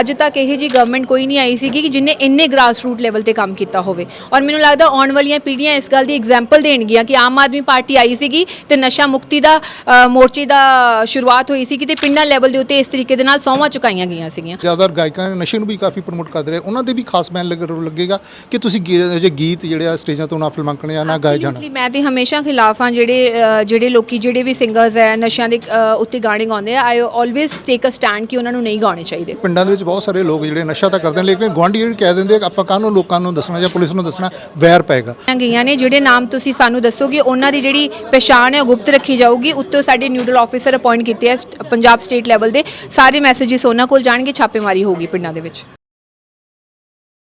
ਅੱਜ ਤੱਕ ਇਹ ਜੀ ਗਵਰਨਮੈਂਟ ਕੋਈ ਨਹੀਂ ਆਈ ਸੀਗੀ ਕਿ ਜਿਨੇ ਇੰਨੇ ਗ੍ਰਾਸ ਰੂਟ ਲੈਵਲ ਤੇ ਕੰਮ ਕੀਤਾ ਹੋਵੇ। ਔਰ ਮੈਨੂੰ ਲੱਗਦਾ ਆਉਣ ਵਾਲੀਆਂ ਪੀੜ੍ਹੀਆਂ ਇਸ ਗੱਲ ਦੀ ਐਗਜ਼ਾਮਪਲ ਦੇਣਗੀਆਂ ਕਿ ਆਮ ਆਦਮੀ ਪਾਰਟੀ ਆਈ ਸੀਗੀ ਤੇ ਨਸ਼ਾ ਮੁਕਤੀ ਦਾ ਅ, ਮੋਰਚੇ ਦਾ ਸ਼ੁਰੂਆਤ ਹੋਈ ਸੀ ਕਿ ਤੇ ਪਿੰਡਾਂ ਲੈਵਲ ਦੇ ਉੱਤੇ ਇਸ ਤਰੀਕੇ ਦੇ ਨਾਲ ਸੌਵਾਂ ਚੁਕਾਈਆਂ ਗਈਆਂ ਸੀਗੀਆਂ। ਜ਼ਿਆਦਾਤਰ ਗਾਇਕਾਂ ਨੇ ਨਸ਼ੇ ਨੂੰ ਵੀ ਕਾਫੀ ਪ੍ਰਮੋਟ ਕਰਦੇ ਰਹੇ। ਉਹਨਾਂ ਦੇ ਵੀ ਖਾਸ ਲੱਗ ਲੱਗੇਗਾ ਕਿ ਤੁਸੀਂ ਗੇ- ਜੇ ਗੀਤ ਜਿਹੜੇ ਆ ਸਟੇਜਾਂ ਤੋਂ ਨਾ ਫਿਲਮਾਂਕਣੇ ਜਾਂ ਨਾ ਗਾਏ ਜਾਣਾ। Absolutely, ਮੈਂ ਤੇ ਹਮੇਸ਼ਾ ਖਿਲਾਫ ਹਾਂ ਜਿਹੜੇ ਅ, ਜਿਹੜੇ ਲੋਕੀ ਜਿਹੜੇ ਵੀ ਸਿੰਗਰਸ ਹੈ ਨਸ਼ਿਆਂ ਦੇ ਅ, ਉੱਤੇ ਗਾਣੇ ਗਾਉਂਦੇ ਆ ਆਈ ਆਲਵੇਸ ਟੇਕ ਅ ਸਟੈਂਡ ਕਿ ਉਹਨਾਂ ਨੂੰ ਨਹੀਂ ਗਾਉਣੇ ਚਾਹੀਦੇ। ਪਿੰਡਾਂ ਦੇ ਵਿੱਚ ਬਹੁਤ ਸਾਰੇ ਲੋਕ ਜਿਹੜੇ ਨਸ਼ਾ ਤਾਂ ਕਰਦੇ ਨੇ ਲੇਕਿਨ ਗੁਆਂਢੀ ਜਿਹੜੇ ਕਹਿ ਦਿੰਦੇ ਆ ਕਿ ਆਪਾਂ ਕਾਹਨੂੰ ਲੋਕਾਂ ਨੂੰ ਦੱਸਣਾ ਜਾਂ ਪੁਲਿਸ ਨੂੰ ਦੱਸਣਾ ਵੈਰ ਪਏਗਾ। ਗਈਆਂ ਨੇ ਜਿਹੜੇ ਨਾਮ ਤੁਸੀਂ ਸਾਨੂੰ ਦੱਸੋਗੇ ਉਹਨਾਂ ਦੀ ਜਿਹੜੀ ਪਛਾਣ ਹੈ ਉਹ ਗੁਪਤ ਰੱਖੀ ਜਾਊਗੀ। ਉੱਤੋਂ ਸਾਡੇ ਨਿਊਡਲ ਆਫੀਸਰ ਅਪਾਇੰਟ ਕੀਤੇ ਆ ਸ- ਪੰਜਾਬ ਸਟੇਟ ਲੈਵਲ ਦੇ। ਸਾਰੇ ਮੈਸੇजेस ਉਹਨਾਂ ਕੋਲ ਜਾਣਗੇ ਛਾਪੇਮਾਰੀ ਹੋਊਗੀ ਪਿੰਡਾਂ ਦੇ ਵਿੱਚ।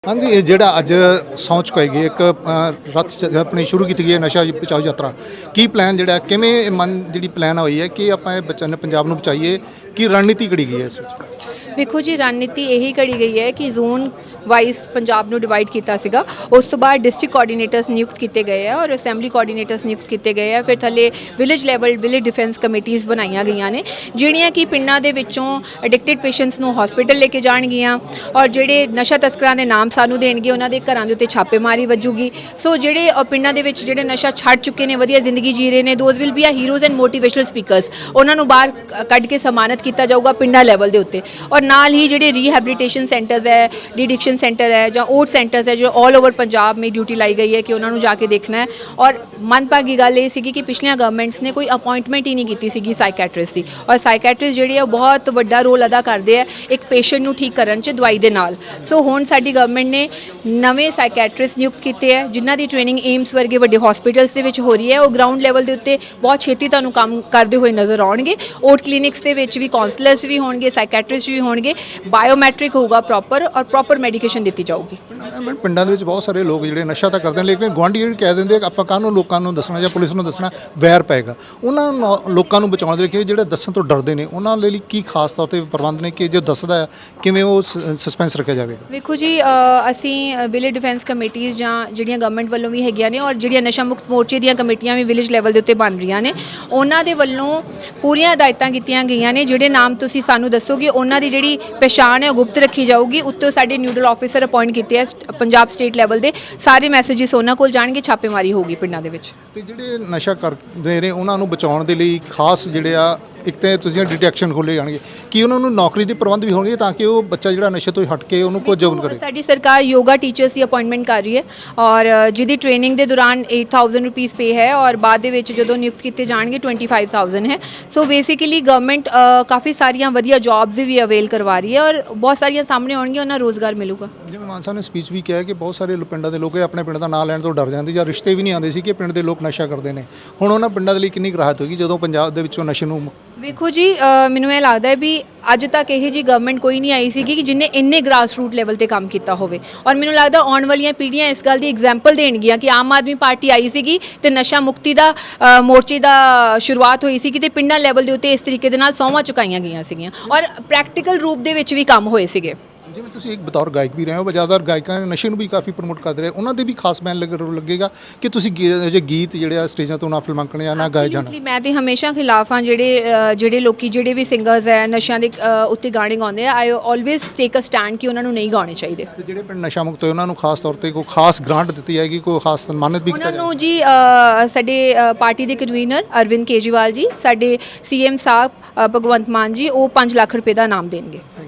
ਹਾਂਜੀ ਇਹ ਜਿਹੜਾ ਅੱਜ ਸਹੁੰ ਚੁਕਾਈ ਗਈ ਇੱਕ ਅ, ਰੱਥ ਚ- ਆਪਣੀ ਸ਼ੁਰੂ ਕੀਤੀ ਗਈ ਹੈ ਨਸ਼ਾ ਬਚਾਓ ਯਾਤਰਾ। ਕੀ ਪਲਾਨ ਜਿਹੜਾ ਕਿਵੇਂ ਇਹ ਮਨ ਜਿਹੜੀ ਪਲਾਨ ਹੋਈ ਹੈ ਕਿ ਆਪਾਂ ਇਹ ਬੱਚਿਆਂ ਨੇ ਪੰਜਾਬ ਨੂੰ ਬਚਾਈਏ ਕੀ ਰਣਨੀਤੀ ਘੜੀ ਗਈ ਹੈ ਇਸ ਵਿੱਚ? ਵੇਖੋ ਜੀ, ਰਣਨੀਤੀ ਇਹੀ ਘੜੀ ਗਈ ਹੈ ਕਿ ਜ਼ੋਨ ਵਾਈਜ਼ ਪੰਜਾਬ ਨੂੰ ਡਿਵਾਈਡ ਕੀਤਾ ਸੀਗਾ। ਉਸ ਤੋਂ ਬਾਅਦ ਡਿਸਟ੍ਰਿਕਟ ਕੋਆਰਡੀਨੇਟਰਸ ਨਿਯੁਕਤ ਕੀਤੇ ਗਏ ਆ ਔਰ ਅਸੈਂਬਲੀ ਕੋਆਰਡੀਨੇਟਰਸ ਨਿਯੁਕਤ ਕੀਤੇ ਗਏ ਆ ਫਿਰ ਥੱਲੇ ਵਿਲੇਜ ਲੈਵਲ ਵਿਲੇਜ ਡਿਫੈਂਸ ਕਮੇਟੀਆਂ ਬਣਾਈਆਂ ਗਈਆਂ ਨੇ, ਜਿਹੜੀਆਂ ਕਿ ਪਿੰਡਾਂ ਦੇ ਵਿੱਚੋਂ ਐਡਿਕਟਡ ਪੇਸ਼ੈਂਟਸ ਨੂੰ ਹਸਪੀਟਲ ਲੈ ਕੇ ਜਾਣਗੀਆਂ ਔਰ ਜਿਹੜੇ ਨਸ਼ਾ ਤਸਕਰਾਂ ਦੇ ਨਾਮ ਸਾਨੂੰ ਦੇਣਗੇ, ਉਹਨਾਂ ਦੇ ਘਰਾਂ ਦੇ ਉੱਤੇ ਛਾਪੇਮਾਰੀ ਵੱਜੂਗੀ। ਸੋ ਜਿਹੜੇ ਪਿੰਡਾਂ ਦੇ ਵਿੱਚ ਜਿਹੜੇ ਨਸ਼ਾ ਛੱਡ ਚੁੱਕੇ ਨੇ, ਵਧੀਆ ਜ਼ਿੰਦਗੀ ਜੀ ਰਹੇ ਨੇ those will be a heroes and motivational speakers ਉਹਨਾਂ ਨੂੰ ਬਾਹਰ ਕੱਢ ਕੇ ਸਨਮਾਨਿਤ ਕੀਤਾ ਜਾਊਗਾ ਪਿੰਡਾਂ ਲੈਵਲ ਦੇ ਉੱਤੇ। ਔਰ ਔਰ ਨਾਲ ਹੀ ਜਿਹੜੇ ਰੀਹੈਬਿਲਿਟੇਸ਼ਨ ਸੈਂਟਰਸ ਹੈ ਡਿਡਿਕਸ਼ਨ ਸੈਂਟਰ ਹੈ ਜਾਂ ਓਟ ਸੈਂਟਰਸ ਹੈ, ਜੋ ਆਲ ਓਵਰ ਪੰਜਾਬ ਮੇਂ ਡਿਊਟੀ ਲਾਈ ਗਈ ਹੈ ਕਿ ਉਹਨਾਂ ਨੂੰ ਜਾ ਕੇ ਦੇਖਣਾ ਹੈ। ਔਰ ਮਨਪਾਗੀ ਗੱਲ ਇਹ ਸੀਗੀ ਕਿ ਪਿਛਲੀਆਂ ਗਵਰਨਮੈਂਟਸ ਨੇ ਕੋਈ ਅਪਾਇੰਟਮੈਂਟ ਹੀ ਨਹੀਂ ਕੀਤੀ ਸੀਗੀ ਸਾਈਕੈਟ੍ਰਿਸਟ ਦੀ। ਔਰ ਸਾਈਕੈਟ੍ਰਿਸਟ ਜਿਹੜੀ ਹੈ ਉਹ ਬਹੁਤ ਵੱਡਾ ਰੋਲ ਅਦਾ ਕਰਦੇ ਆ ਇੱਕ ਪੇਸ਼ੈਂਟ ਨੂੰ ਠੀਕ ਕਰਨ 'ਚ ਦਵਾਈ ਦੇ ਨਾਲ। ਸੋ ਹੁਣ ਸਾਡੀ ਗਵਰਨਮੈਂਟ ਨੇ ਨਵੇਂ ਸਾਈਕੈਟ੍ਰਿਸਟ ਨਿਯੁਕਤ ਕੀਤੇ ਹੈ, ਜਿਨ੍ਹਾਂ ਦੀ ਟ੍ਰੇਨਿੰਗ ਏਮਸ ਵਰਗੇ ਵੱਡੇ ਹਸਪੀਟਲਸ ਦੇ ਵਿੱਚ ਹੋ ਰਹੀ ਹੈ। ਉਹ ਗਰਾਊਂਡ ਲੈਵਲ ਦੇ ਉੱਤੇ ਬਹੁਤ ਛੇਤੀ ਤੁਹਾਨੂੰ ਕੰਮ ਕਰਦੇ ਹੋਏ ਨਜ਼ਰ ਆਉਣਗੇ। ਓਟ ਕਲੀਨਿਕਸ ਦੇ ਵਿੱਚ ਵੀ ਕਾਉਂਸਲਰਸ ਵੀ ਹੋਣਗੇ ਸਾਈਕੈਟ੍ਰਿਸਟ ਵੀ ਹੋਣਗੇ। ਬਾਇਓਮੈਟ੍ਰਿਕ ਹੋਊਗਾ ਪ੍ਰੋਪਰ ਔਰ ਪ੍ਰੋਪਰ ਮੈਡੀਕੇਸ਼ਨ ਦਿੱਤੀ ਜਾਊਗੀ। ਪਿੰਡਾਂ- ਪਿੰਡਾਂ ਦੇ ਵਿੱਚ ਬਹੁਤ ਸਾਰੇ ਲੋਕ ਜਿਹੜੇ ਨਸ਼ਾ ਤਾਂ ਕਰਦੇ ਨੇ ਲੇਕਿਨ ਗੁਆਂਢੀ ਜਿਹੜੇ ਕਹਿ ਦਿੰਦੇ ਆਪਾਂ ਕਾਹਨੂੰ ਲੋਕਾਂ ਨੂੰ ਦੱਸਣਾ ਜਾਂ ਪੁਲਿਸ ਨੂੰ ਦੱਸਣਾ ਵੈਰ ਪਏਗਾ। ਉਹਨਾਂ ਲੋਕਾਂ ਨੂੰ ਬਚਾਉਣ ਦੇ ਲਈ ਜਿਹੜੇ ਦੱਸਣ ਤੋਂ ਡਰਦੇ ਨੇ ਉਹਨਾਂ ਲਈ ਕੀ ਖਾਸ ਤੌਰ ਤੇ ਪ੍ਰਬੰਧ ਨੇ ਕਿ ਜੇ ਦੱਸਦਾ ਹੈ ਕਿਵੇਂ ਉਹ ਸਸਪੈਂਸ ਰੱਖਿਆ ਜਾਵੇਗਾ? ਵੇਖੋ ਜੀ ਅਸੀਂ ਵਿਲੇਜ ਡਿਫੈਂਸ ਕਮੇਟੀਆਂ ਜਾਂ ਜਿਹੜੀਆਂ ਗਵਰਨਮੈਂਟ ਵੱਲੋਂ ਵੀ ਹੈਗੀਆਂ ਨੇ ਔਰ ਜਿਹੜੀਆਂ ਨਸ਼ਾ ਮੁਕਤ ਮੋਰਚੇ ਦੀਆਂ ਕਮੇਟੀਆਂ ਵੀ ਵਿਲੇਜ ਲੈਵਲ ਦੇ ਉੱਤੇ ਬਣ ਰਹੀਆਂ ਨੇ ਉਹਨਾਂ ਦੇ ਵੱਲੋਂ ਪੂਰੀਆਂ ਹਦਾਇਤਾਂ ਕੀਤੀਆਂ ਗਈਆਂ ਨੇ ਜਿਹੜੇ ਨਾਮ ਤੁਸੀਂ ਸਾਨੂੰ ਦੱਸੋਗੇ ਉਹਨਾਂ ਦੀ ਜਿਹੜੀ ਪਛਾਣ ਹੈ ਉਹ ਗੁਪਤ ਰੱਖੀ ਜਾਊਗੀ। ਉੱਤੋਂ ਸਾਡੇ ਨਿਊਡਲ ਆਫੀਸਰ ਅਪਾਇੰਟ ਕੀਤੇ ਆ ਸ- ਪੰਜਾਬ ਸਟੇਟ ਲੈਵਲ ਦੇ। ਸਾਰੇ ਮੈਸੇजेस ਉਹਨਾਂ ਕੋਲ ਜਾਣਗੇ, ਛਾਪੇਮਾਰੀ ਹੋਊਗੀ ਪਿੰਡਾਂ ਦੇ ਵਿੱਚ। ਤੇ ਜਿਹੜੇ ਨਸ਼ਾ ਕਰਦੇ ਨੇ, ਉਹਨਾਂ ਨੂੰ ਬਚਾਉਣ ਦੇ ਲਈ ਖਾਸ ਜਿਹੜੇ ਆ ਇੱਕ ਤੇ ਤੁਸੀਂ ਡਿਟੈਕਸ਼ਨ ਖੋਲੇ ਜਾਣਗੇ। ਕੀ ਉਹਨਾਂ ਨੂੰ ਨੌਕਰੀ ਦੇ ਪ੍ਰਬੰਧ ਵੀ ਹੋਣਗੇ ਤਾਂ ਕਿ ਉਹ ਬੱਚਾ ਜਿਹੜਾ ਨਸ਼ੇ ਤੋਂ ਹਟ ਕੇ ਉਹਨੂੰ ਕੋਈ ਜੋਬ ਕਰੇ? ਸਾਡੀ ਸਰਕਾਰ ਯੋਗਾ ਟੀਚਰਸ ਦੀ ਅਪਾਇੰਟਮੈਂਟ ਕਰ ਰਹੀ ਹੈ ਔਰ ਜਿਹਦੀ ਟ੍ਰੇਨਿੰਗ ਦੇ ਦੌਰਾਨ 8000 ਰੁਪੀਸ ਪੇ ਹੈ ਔਰ ਬਾਅਦ ਦੇ ਵਿੱਚ ਜਦੋਂ ਨਿਯੁਕਤ ਕੀਤੇ ਜਾਣਗੇ 25000 ਹੈ। ਸੋ ਬੇਸਿਕਲੀ ਗਵਰਨਮੈਂਟ ਕਾਫੀ ਸਾਰੀਆਂ ਵਧੀਆ ਜੌਬਸ ਵੀ ਅਵੇਲ ਕਰਵਾ ਰਹੀ ਹੈ ਔਰ ਬਹੁਤ ਸਾਰੀਆਂ ਸਾਹਮਣੇ ਆਉਣਗੀਆਂ ਉਹਨਾਂ ਨੂੰ ਰੋਜ਼ਗਾਰ ਮਿਲੂਗਾ। ਜਿਵੇਂ ਮਾਨ ਸਾਹਿਬ ਨੇ ਸਪੀਚ ਵੀ ਕਿਹਾ ਕਿ ਬਹੁਤ ਸਾਰੇ ਪਿੰਡਾਂ ਦੇ ਲੋਕ ਆਪਣੇ ਪਿੰਡ ਦਾ ਨਾਂ ਲੈਣ ਤੋਂ ਡਰ ਜਾਂਦੇ ਜਾਂ ਰਿਸ਼ਤੇ ਵੀ ਨਹੀਂ ਆਉਂਦੇ ਸੀ ਕਿ ਪਿੰਡ ਦੇ ਲੋਕ ਨਸ਼ਾ ਕਰਦੇ ਨੇ। ਹੁਣ ਉਹਨਾਂ ਪਿੰਡਾਂ ਦੇ ਲਈ ਕਿੰਨੀ ਰਾਹਤ ਹੋਏਗੀ ਜਦੋਂ ਪੰਜਾਬ ਦੇ ਵਿੱਚੋਂ ਨਸ਼ੇ ਨੂੰ ਵੇਖੋ ਜੀ ਅ, ਮੈਨੂੰ ਇਹ ਲੱਗਦਾ ਹੈ ਵੀ ਅੱਜ ਤੱਕ ਇਹ ਜੀ ਗਵਰਨਮੈਂਟ ਕੋਈ ਨਹੀਂ ਆਈ ਸੀਗੀ ਕਿ ਜਿਨੇ ਇੰਨੇ ਗ੍ਰਾਸ ਰੂਟ ਲੈਵਲ ਤੇ ਕੰਮ ਕੀਤਾ ਹੋਵੇ। ਔਰ ਮੈਨੂੰ ਲੱਗਦਾ ਆਉਣ ਵਾਲੀਆਂ ਪੀੜ੍ਹੀਆਂ ਇਸ ਗੱਲ ਦੀ ਐਗਜ਼ਾਮਪਲ ਦੇਣਗੀਆਂ ਕਿ ਆਮ ਆਦਮੀ ਪਾਰਟੀ ਆਈ ਸੀਗੀ ਤੇ ਨਸ਼ਾ ਮੁਕਤੀ ਦਾ ਅ, ਮੋਰਚੇ ਦਾ ਸ਼ੁਰੂਆਤ ਹੋਈ ਸੀ ਕਿ ਤੇ ਪਿੰਡਾਂ ਲੈਵਲ ਦੇ ਉੱਤੇ ਇਸ ਤਰੀਕੇ ਦੇ ਨਾਲ ਸੌਵਾਂ ਚੁਕਾਈਆਂ ਗਈਆਂ ਸੀਗੀਆਂ। ਔਰ ਪ੍ਰੈਕਟੀਕਲ ਰੂਪ ਦੇ ਵਿੱਚ ਵੀ ਕੰਮ ਹੋਏ ਸੀਗੇ। ਜਿਵੇਂ ਤੁਸੀਂ ਇੱਕ ਬਤੌਰ ਗਾਇਕ ਵੀ ਰਹੇ ਹੋ ਜ਼ਿਆਦਾਤਰ ਗਾਇਕਾਂ ਨੇ ਨਸ਼ੇ ਨੂੰ ਵੀ ਕਾਫੀ ਪ੍ਰਮੋਟ ਕਰਦੇ ਰਹੇ ਉਹਨਾਂ ਦੇ ਵੀ ਖਾਸ ਬੈਨ ਲੱਗ ਲੱਗੇਗਾ ਕਿ ਤੁਸੀਂ ਜੇ ਗੀਤ ਜਿਹੜੇ ਆ ਸਟੇਜਾਂ ਤੋਂ ਨਾ ਫਿਲਮਾਂਕਣੇ ਜਾਂ ਨਾ ਗਾਏ ਜਾਣਾ? ਮੈਂ ਤੇ ਹਮੇਸ਼ਾ ਖਿਲਾਫ ਹਾਂ ਜਿਹੜੇ ਜਿਹੜੇ ਲੋਕੀ ਜਿਹੜੇ ਵੀ ਸਿੰਗਰਸ ਹੈ ਨਸ਼ਿਆਂ ਦੇ ਉੱਤੇ ਗਾਣੇ ਗਾਉਂਦੇ ਆ ਆਈ ਆਲਵੇਸ ਟੇਕ ਅ ਸਟੈਂਡ ਕਿ ਉਹਨਾਂ ਨੂੰ ਨਹੀਂ ਗਾਉਣੇ ਚਾਹੀਦੇ। ਤੇ ਜਿਹੜੇ ਪਿੰਡ ਨਸ਼ਾ ਮੁਕਤ ਹੋਏ ਉਹਨਾਂ ਨੂੰ ਖਾਸ ਤੌਰ ਤੇ ਕੋਈ ਖਾਸ ਗ੍ਰਾਂਟ ਦਿੱਤੀ ਜਾਏਗੀ ਕੋਈ ਖਾਸ ਸਨਮਾਨਿਤ ਵੀ ਕੀਤਾ ਉਹਨਾਂ ਜਾਏਗਾ? ਨੂੰ ਜੀ ਸਾਡੇ ਪਾਰਟੀ ਦੇ ਕਨਵੀਨਰ ਅਰਵਿੰਦ ਕੇਜਰੀਵਾਲ ਜੀ ਸਾਡੇ ਸੀਐਮ ਸਾਹਿਬ ਭਗਵੰਤ ਮਾਨ ਜੀ ਉਹ 5 ਲੱਖ ਰੁਪਏ ਦਾ ਇਨਾਮ ਦੇਣਗੇ।